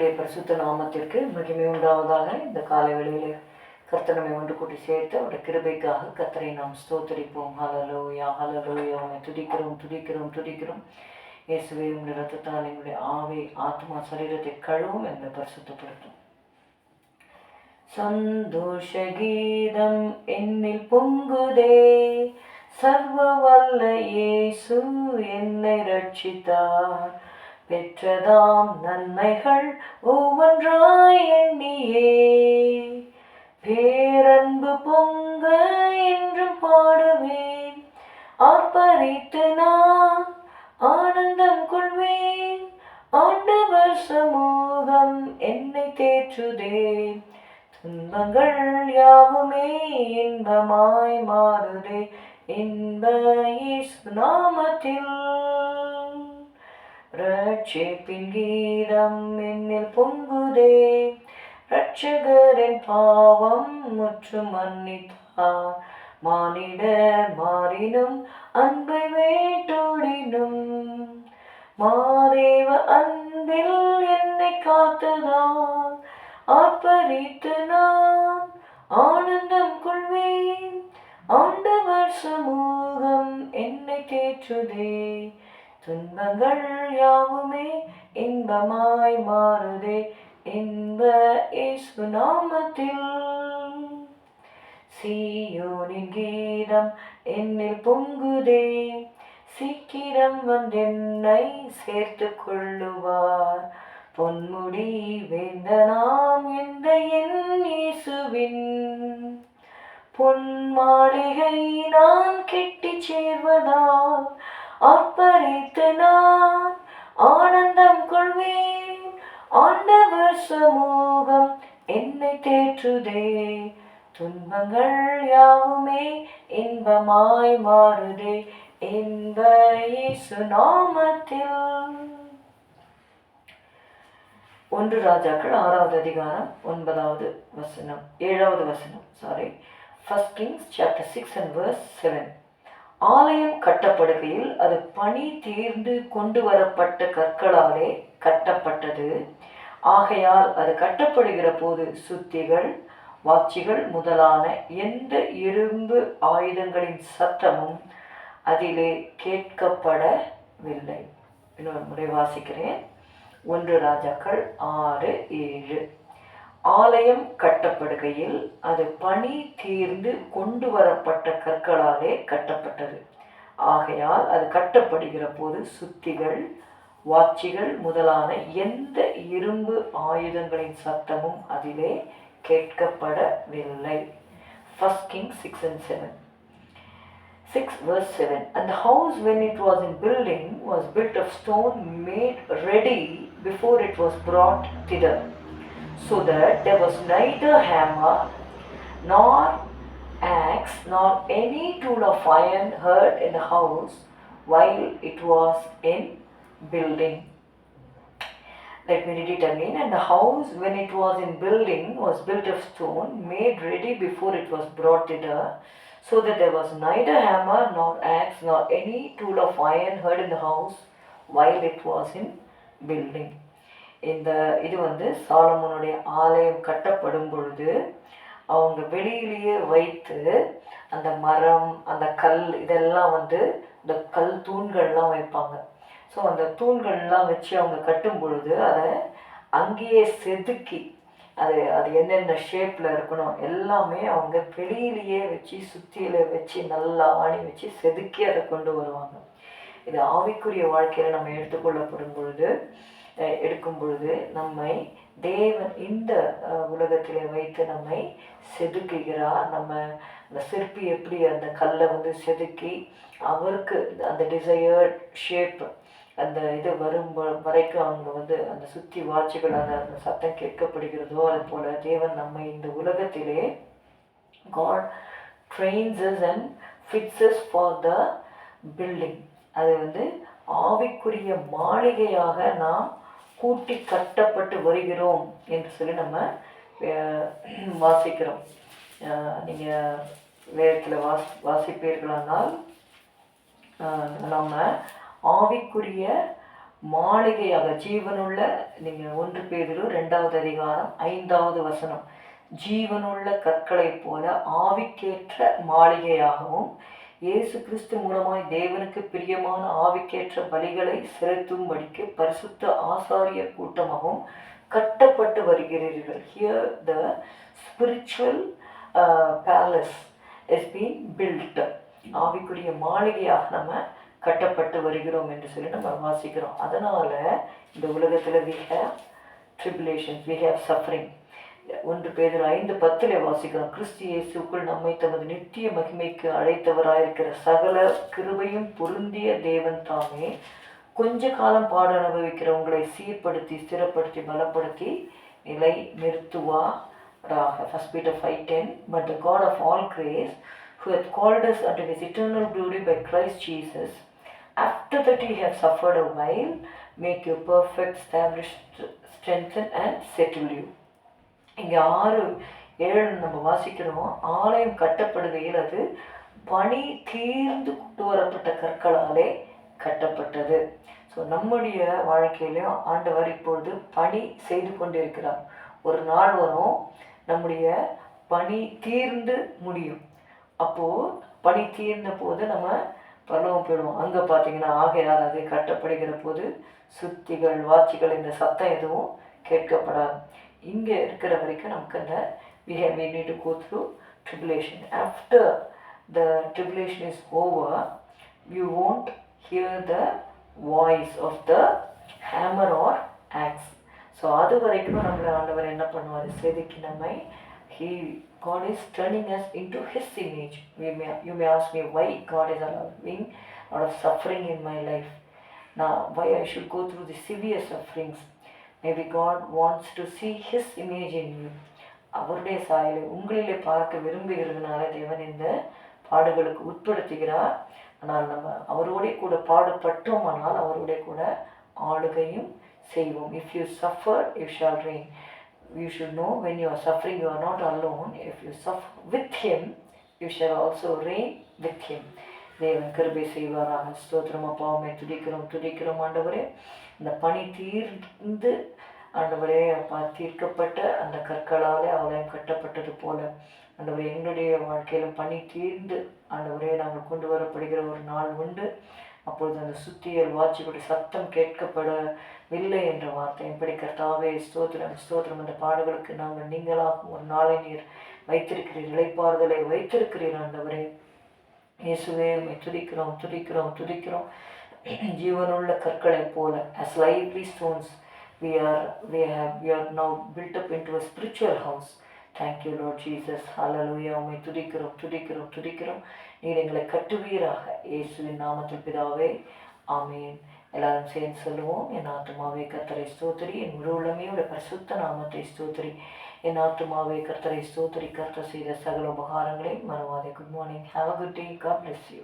கர்த்தருடைய பரிசுத்த நாமத்திற்கு மகிமை உண்டாவதாக. இந்த காலை வேளையில் கர்த்தர் நம்மை ஒன்று கூட்டி சேர்த்து அவருடைய கிருபைக்காக கர்த்தரை நாம் ஸ்தோத்தரிப்போம். ஹலலோயா ஹலலோயா அவனை துதிக்கிறோம் துதிக்கிறோம் துதிக்கிறோம். இயேசுவே உங்களுடைய ரத்தத்தால் எங்களுடைய ஆவை ஆத்மா சரீரத்தை கழுவும் என்று பரிசுத்தப்படுத்தும். சந்தோஷ கீதம் என்னில் பொங்குதே. சர்வ வல்ல இயேசு என்னை ரட்சித்தார் பெற்றதாம் நன்மைகள் ஒவ்வொன்றாய் எண்ணியே. பேரன்பு பொங்க என்றும் பாடுவேன். ஆர்ப்பரித்து நான் ஆனந்தம் கொள்வேன். ஆண்டவர் சமூகம் என்னை தேற்றுதே. துன்பங்கள் யாவுமே இன்பமாய் மாறுதே. இன்ப நாமத்தில். ரட்சிப்பின் கீதம் என்னில் பொங்குதே ரட்சகரின் பாவம் முற்றும் மன்னித்தார். மானிடர் மாறினும் அன்பை வேட்டோடினும். மாதேவ அன்பில் என்னை காத்ததால் ஆர்ப்பரித்து நான் ஆனந்தம் கொள்வேன். ஆண்டவர் சமூகம் என்னை தேற்றுதே. துன்பங்கள் யாவுமே இன்பமாய் மாறுதே. இன்ப இயேசு நாமத்தில். சீயோனின் கீதம் என்னில் பொங்குதே. சீக்கிரம் வந்தென்னை சேர்த்து கொள்ளுவார். பொன்முடி வேந்தனாம் இந்த என் இயேசுவின். பொன் மாளிகை நான் கெட்டிச் சேர்வதால் அர்ப்பணித்து நான் ஆனந்தம் கொள்வேன். ஆண்டவர் சமூகம் என்னை தேற்றுதே. துன்பங்கள் யாவுமே இன்பமாய் மாறுதே. இன்ப இயேசு நாமத்தில். ஒன்று ராஜாக்கள் ஆறாவது அதிகாரம் ஒன்பதாவது வசனம் ஏழாவது வசனம் sorry first Kings chapter six and verse seven ஆலயம் கட்டப்படுகையில் அது பனி தீர்ந்து கொண்டு வரப்பட்ட கற்களாலே கட்டப்பட்டது. ஆகையால் அது கட்டப்படுகிற போது சுத்திகள் வாட்சிகள் முதலான எந்த இரும்பு ஆயுதங்களின் சத்தமும் அதிலே கேட்கப்படவில்லை. இன்னொரு முறை வாசிக்கிறேன். ஒன்று ராஜாக்கள் ஆறு ஏழு. ஆலயம் கட்டப்படுகையில் அது பணி தீர்ந்து கொண்டு வரப்பட்ட கற்களாலே கட்டப்பட்டது. ஆகையால் அது கட்டப்படுகிற போது சுத்திகள் வாட்சிகள் முதலான எந்த இரும்பு ஆயுதங்களின் சத்தமும் அதிலே கேட்கப்படவில்லை. First king six and seven six verse 7 and the house when it was in building was built of stone made ready before it was brought thither. So that there was neither hammer nor axe nor any tool of iron heard in the house while it was in building let me read it again. And the house, when it was in building, was built of stone, made ready before it was brought thither, so that there was neither hammer nor axe nor any tool of iron heard in the house while it was in building. இந்த இது வந்து சாலமோனுடைய ஆலயம் கட்டப்படும் பொழுது அவங்க வெளியிலேயே வைத்து அந்த மரம் அந்த கல் இதெல்லாம் வந்து இந்த கல் தூண்கள்லாம் வைப்பாங்க. ஸோ அந்த தூண்கள்லாம் வச்சு அவங்க கட்டும் பொழுது அதை அங்கேயே செதுக்கி அது அது என்னென்ன ஷேப்பில் இருக்கணும் எல்லாமே அவங்க வெளியிலேயே வச்சு சுத்தியில் வச்சு நல்லா ஆணி வச்சு செதுக்கி அதை கொண்டு வருவாங்க. இது ஆவிக்குரிய வாழ்க்கையில் நம்ம எடுத்துக்கொள்ளப்படும் பொழுது எடுக்கும் பொழுது நம்மை தேவன் இந்த உலகத்திலே வைத்து நம்மை செதுக்குகிறார். நம்ம அந்த சிற்பி எப்படி அந்த கல்லை வந்து செதுக்கி அவருக்கு அந்த டிசையர்ட் ஷேப் அந்த இது வரும் வரைக்கும் அவங்க வந்து அந்த சுற்றி வாட்சிகள் அந்த அந்த சத்தம் கேட்கப்படுகிறதோ அது போல் தேவன் நம்ம இந்த உலகத்திலே God trains us and fits us for the building அது வந்து ஆவிக்குரிய மாளிகையாக நாம் கூட்டி கட்டப்பட்டு வருகிறோம் என்று சொல்லி நம்ம அஹ், வாசிக்கிறோம். நீங்கள் வேதத்தில் வாஸ் வாசிப்பீர்களானால் ஆஹ் நம்ம ஆவிக்குரிய மாளிகையாக ஜீவனுள்ள நீங்கள் ஒன்று பேரிலும் ரெண்டாவது அதிகாரம் ஐந்தாவது வசனம். ஜீவனுள்ள கற்களைப் போல ஆவிக்கேற்ற மாளிகையாகவும் இயேசு கிறிஸ்து மூலமாய் தேவனுக்கு பிரியமான ஆவிக்கேற்ற பலிகளை செலுத்தும்படிக்கு பரிசுத்த ஆசாரிய கூட்டமாகவும் கட்டப்பட்டு வருகிறீர்கள். Here the spiritual palace is been built ஆவிக்குரிய மாளிகையாக நம்ம கட்டப்பட்டு வருகிறோம் என்று சொல்லி நம்ம வாசிக்கிறோம். அதனால் இந்த உலகத்தில் we have tribulations we have suffering ஒன்று பேர் ஐந்து பத்தில் வாசிக்கிறோம். கிறிஸ்து இயேசுக்குள் நம்மை தமது நித்திய மகிமைக்கு அழைத்தவராயிருக்கிற சகல கிருபையும் பொருந்திய தேவன் தாமே. கொஞ்ச காலம் பாட அனுபவிக்கிறவங்களை சீர்படுத்தி ஸ்திரப்படுத்தி பலப்படுத்தி நிலை நிறுத்துவாராக. First Peter five ten but the God of all grace who hath called us unto his eternal glory by Christ Jesus, after that ye have suffered a while, make you perfect, establish, strengthen and settle you. இங்கே ஆறு ஏழு நம்ம வாசிக்கிறோம் ஆலயம் கட்டப்படுகையில் அது பணி தீர்ந்து கொண்டு வரப்பட்ட கற்களாலே கட்டப்பட்டது. ஸோ நம்முடைய வாழ்க்கையிலையும் ஆண்டவர் இப்பொழுது பணி செய்து கொண்டிருக்கிறார். ஒரு நாள் வரும் நம்முடைய பணி தீர்ந்து முடியும். அப்போது பனி தீர்ந்த போது நம்ம பரலோகம் போயிடுவோம். அங்கே பார்த்தீங்கன்னா ஆகையால் அது கட்டப்படுகிற போது சுத்திகள் வாட்சிகள் இந்த சத்தம் எதுவும் கேட்கப்படாது. இங்கே இருக்கிற வரைக்கும் நமக்கு அந்த we have we need to go through tribulation after the tribulation is over you won't hear the voice of the hammer or axe so அது வரைக்கும் நம்மளை ஆண்டவர் என்ன பண்ணுவார் செதுக்கி நம்மை he God is turning us into his image we may, you may ask me why God is allowing a lot of suffering in my life now why I should go through the severe sufferings maybe God wants to see his image in you அவருடைய சாயலை உங்களிலே பார்க்க விரும்புகிறதுனால தேவன் இந்த பாடுகளுக்கு உட்படுத்துகிறார். ஆனால் நம்ம அவரோடைய கூட பாடுபட்டோமானால் அவருடைய கூட ஆளுகையும் செய்வோம். If you suffer you shall reign you should know when you are suffering you are not alone if you suffer with him you shall also reign with him தேவன் கிருபை செய்வாராக. ஸ்தோத்திரம் அப்பாவுமே துடிக்கிறோம் துடிக்கிறோம் ஆண்டவரே. இந்த பனி தீர்ந்து ஆண்டவரே அப்பா தீர்க்கப்பட்ட அந்த கற்களாலே அவளையும் கட்டப்பட்டது போல. ஆண்டவரே எங்களுடைய வாழ்க்கையில் பனி தீர்ந்து ஆண்டவரே நாங்கள் கொண்டு வரப்படுகிற ஒரு நாள் உண்டு. அப்பொழுது அந்த சுத்தியல் வாட்சிகளுடைய சத்தம் கேட்கப்படவில்லை என்ற வார்த்தை எப்படி கர்த்தாவே ஸ்தோத்திரம் ஸ்தோத்திரம். அந்த பாடுகளுக்கு நாங்கள் நீங்களாகவும் ஒரு நாளை நீர் வைத்திருக்கிறீர் இழைப்பாறுதலை வைத்திருக்கிறீர் ஆண்டவரே. இயேசுவே உம்மை துதிக்கிறோம் துதிக்கிறோம் துதிக்கிறோம். ஜீவனுள்ள கற்களைப் போல as lively stones we are we have we are now built up into a spiritual house. Thank you lord Jesus hallelujah உண்மை துதிக்கிறோம் துதிக்கிறோம் துதிக்கிறோம். நீர் எங்களை கட்டுவீராக. இயேசுவின் நாமத்தில் பிதாவே. ஆமீன். எல்லாரும் சேர்ந்து சொல்லுவோம் என் ஆத்மாவே கர்த்தரை ஸ்தோத்திரி என் முழு உள்ளமையோட பரிசுத்த நாமத்தை ஸ்தோத்திரி. என் ஆத்மாவே கர்த்தரை ஸ்தோத்திரி கர்த்தர் செய்த சகல உபகாரங்களை மறவாதே. Good morning have a good day God bless you